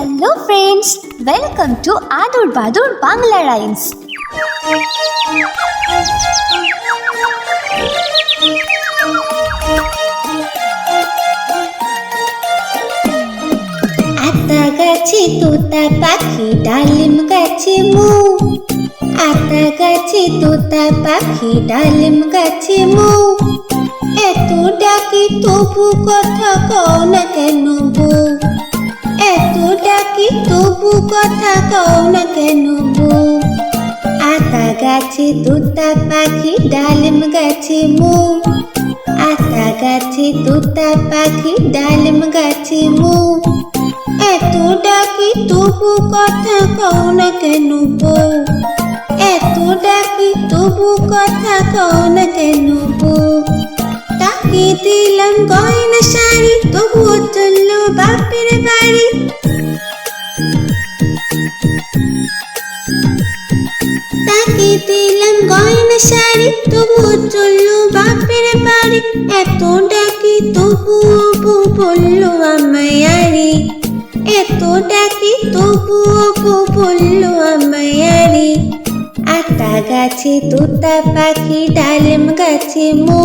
Hello friends welcome to Adur Badur Bangla rhymes আতা গাছে তোতা পাখি, ডালিম গাছে মু। আতা গাছে তোতা পাখি, ডালিম গাছে মু। এত ডাকি তবু কথা কও না কেন বউ এত ডাকি তবু কথা কও না কেন আতা গাছে, তোতা পাখি, ডালিম গাছে মু। আতা গাছে, তোতা পাখি, ডালিম গাছে মু। এত ডাকি তবু কথা কও না কেন বউ? এত তবু কথা কও না কেন বউ? তাকে দিলাম গয়না শাড়ি, তবুও চলল বাপের বাড়ি। তাকে দিলাম গয়না শাড়ি, তবুও চলল বাপের বাড়ি। এত ডাকি তবুও বউ বলল, আমায় আরে। এত ডাকি তবুও বউ বলল, আমায় আরে। আতা গাছে, তোতা পাখি, ডালিম গাছে মো।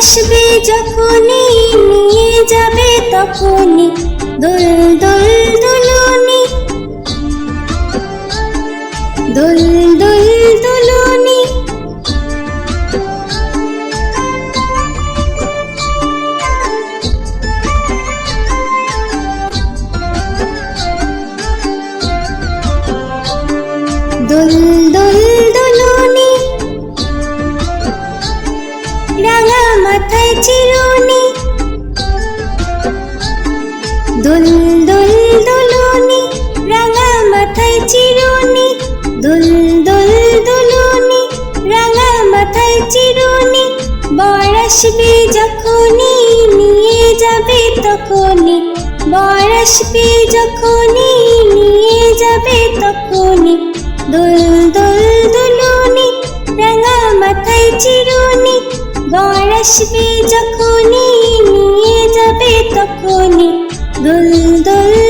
আসবে যখনই নিয়ে যাবে তখনই। দুল দুল দোলনি। দুল যখনই নিয়ে যাবে তখনই দোল দোল দুলুনি, রাঙা মাথায় চিরুনি, গড় আসবে যখনই নিয়ে যাবে তখনই দোল দুল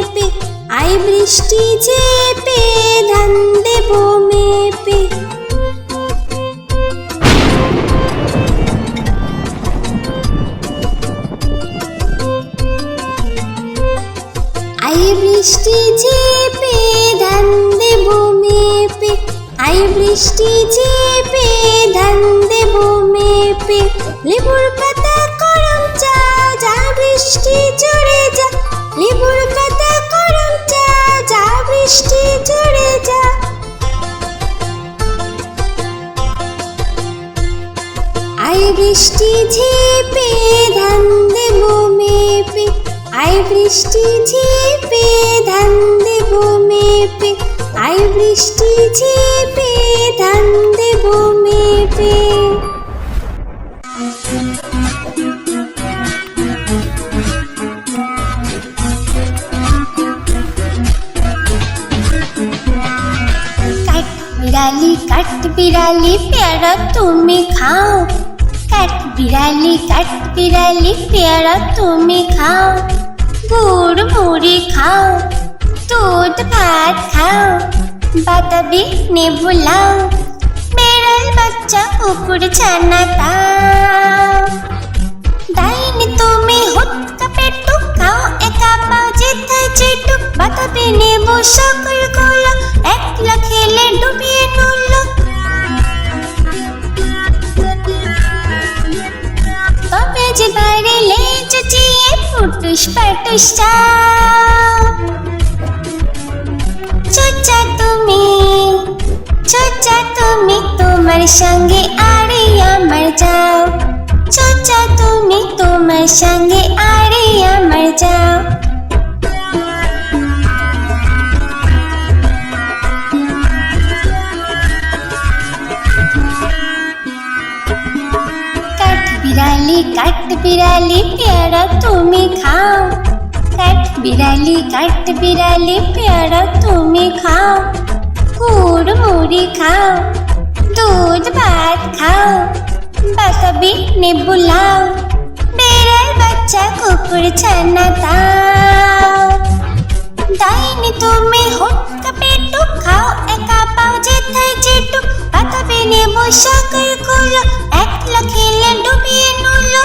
আই বৃষ্টি ঝেপে ধান দেব মেপে। আই বৃষ্টি ঝেপে ধান দেব মেপে। আই বৃষ্টি ঝেপে ধান দেব মেপে। লেবুর পাতা করম চা যা বৃষ্টি ঝরে যা, লেবুর বৃষ্টি ঝেপে ধান দেব মেপে। আই বৃষ্টি ঝেপে ধান দেব মেপে। আই বৃষ্টি ঝেপে ধান দেব মেপে। বিড়ালি, কাট বিড়ালি, পেয়ারা তুমি খাও। কাট বিড়ালি কাট বিড়ালি পেয়ারা তুমি খাও গুড় মুড়ি খাও দুধ ভাত খাও বাতাবি নেবু লাও বেড়াল বাচ্চা কুকুর ছানা তাও ডাইনি তুমি হুটকা পাটুস চাও চোচা তুমি চোচা তুমি তোমার সঙ্গে আরে আমার যাও। চোচা তুমি তোমার সঙ্গে আরে আমার যাও। কাঠ বিড়ালি পেয়ারা তুমি খাও কাঠ বিড়ালি কাঠ বিড়ালি পেয়ারা তুমি খাও গুড় মুড়ি খাও দুধ ভাত খাও বাতাবি নেবু লাও বেড়াল বাচ্চা কুকুর ছানা তাও ডাইনি তুমি হুটকা পেটু খাও একা পাও যেথায় যেটু নেব সাগরগুলো একলা খেলে ডুবিয়ে নুলো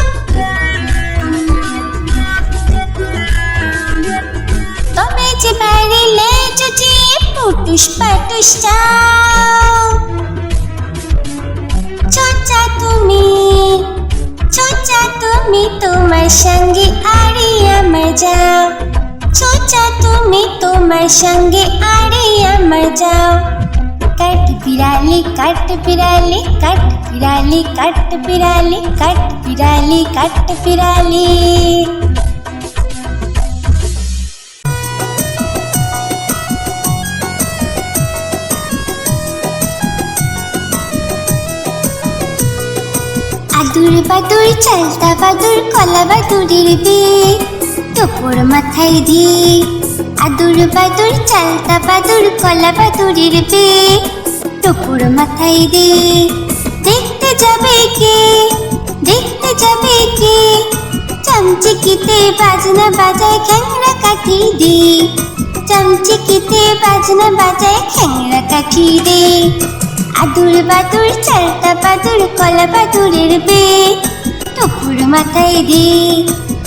তবে যে পারিলে যদি পুটুস পাটুস চাও চোচা তুমি চোচা তুমি তোমার সঙ্গে আরে আমার যাও চোচা তুমি তোমার সঙ্গে আরে আমার যাও কাট, পিরালি কাট পিরালি কাট পিরালি কাট পিরালি কাট পিরালি কাট, পিরালি। আদুর বাদুর, চালতা বাদুর, কলা বাদুরের বে টুপুর মাথায় দিয়ে আদুর বাদুর চালতা বাদুর কলা বাদুরের বে টুপুর মাথায় দিয়ে দেখতে যাবে কে? দেখতে যাবে কে? চামচিকিতে বাজনা বাজায় খ্যাংরা কাঠি দে চামচিকিতে বাজনা বাজায় খ্যাংরা কাঠি দে আদুর বাদুর চালতা বাদুর কলা বাদুরের বে টুকুর মাথায় দে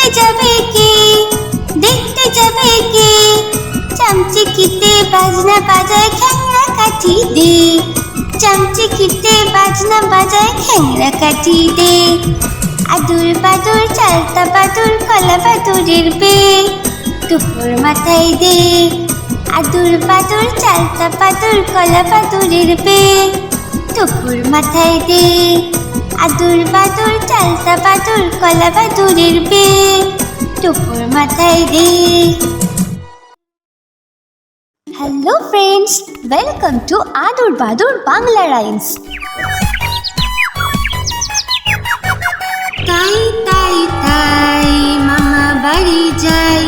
দেখতে যাবে কে? দেখতে যাবে কে? চামচিকিতে বাজনা বাজায় খ্যাংরা কাঠি দে। চামচিকিতে বাজনা বাজায় খ্যাংরা কাঠি দে। আদুর বাদুর, চালতা বাদুর, কলা বাদুরের বে। টুকুর মাথায় দে। আদুর বাদুর, চালতা বাদুর, কলা বাদুরের বে। টুকুর মাথায় দে। আদুর বাদুর চালতা বাদুর কলা বাদুরের বে টুকুর মাথায় দে। Hello friends welcome to Adur Badur Bangla rhymes তাই তাই তাই মামা বাড়ি যাই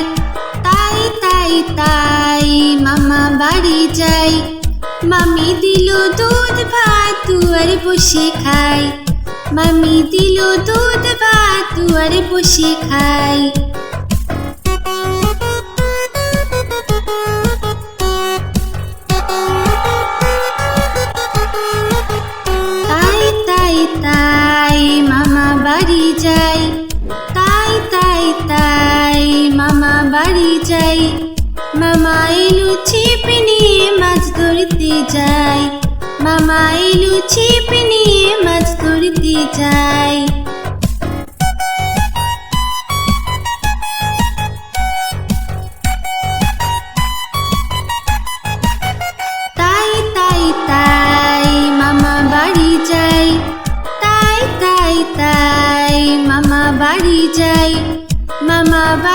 তাই তাই তাই মামা বাড়ি যাই মামি দিল দুধ ভাত, দুয়ারে বসে খাই মামি দিল দুধ ভাত, দুয়ারে বসে খাই। তাই তাই তাই মামা বাড়ি যাই। তাই তাই তাই মামা বাড়ি যাই। ছিপ নিয়ে মাছ ধরতে যাই। মামা এলু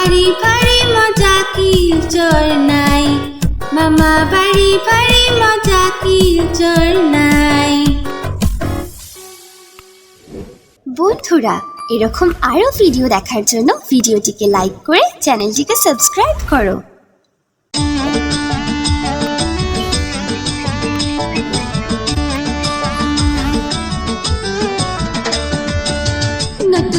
বাড়ি ভারী মজা কি চর নাই। মামা বাড়ি বাড়ি মজা কি চর নাই। বন্ধুরা, এরকম আরও ভিডিও দেখার জন্য ভিডিওটিকে লাইক করে চ্যানেলটিকে সাবস্ক্রাইব করো।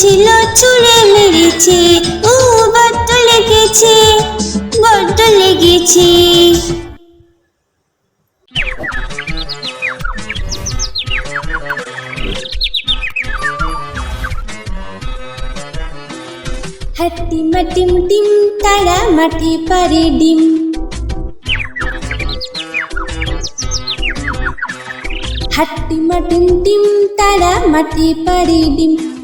ছিল ছুঁড়ে মেরেছে, ও বড্ড লেগেছে বড্ড লেগেছে। হাট্টি মাটিম টিম, তারা মাঠে পারে ডিম। হাট্টি মাটিম টিম, তারা মাঠে পারে ডিম।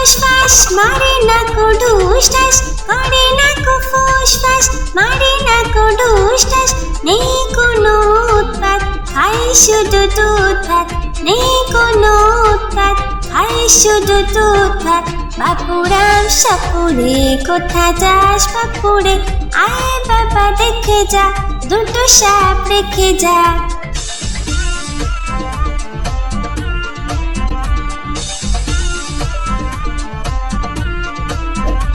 না কো ফুস ফাস মারে না কো ঢুস ঠাস করে না কো ফুস ফাস, মারে না কো ঢুস ঠাস নেই কোনো উৎপাত, খাই শুধু দুধ ভাত নেই কোনো উৎপাত, খাই শুধু দুধ ভাত বাপুরাম সাপুরে কোথা যাস বাপুরে? আয় বাবা, দেখে যা, দুটো সাপ রেখে যা।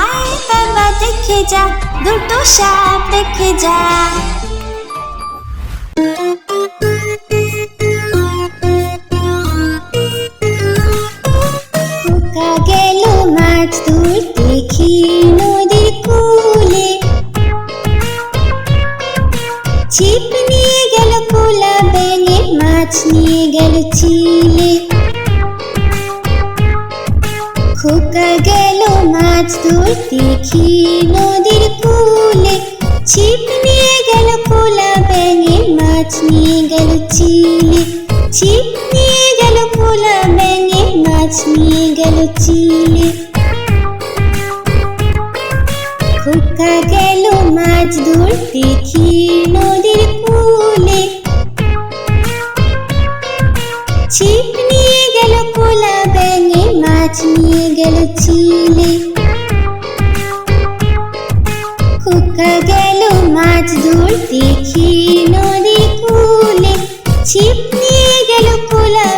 আয় বাবা দেখে যা দুটো সাপ দেখে যা। গেল মাছ ধরতে। গেল মাছ নদীর কূলে, ছিপ নিয়ে গেল কোলা ব্যাঙে, মাছ নিয়ে গেল চিলে। ছিপ নিয়ে গেল কোলা ব্যাঙে, মাছ নিয়ে গেল চিলে। খোকা গেল মাছ ধরতে ক্ষীর নদীর কূলে। ছিপ নিয়ে গেল কোলা ব্যাঙে, মাছ নিয়ে গেল চিলে। ছিপ নিয়ে গেল কোলা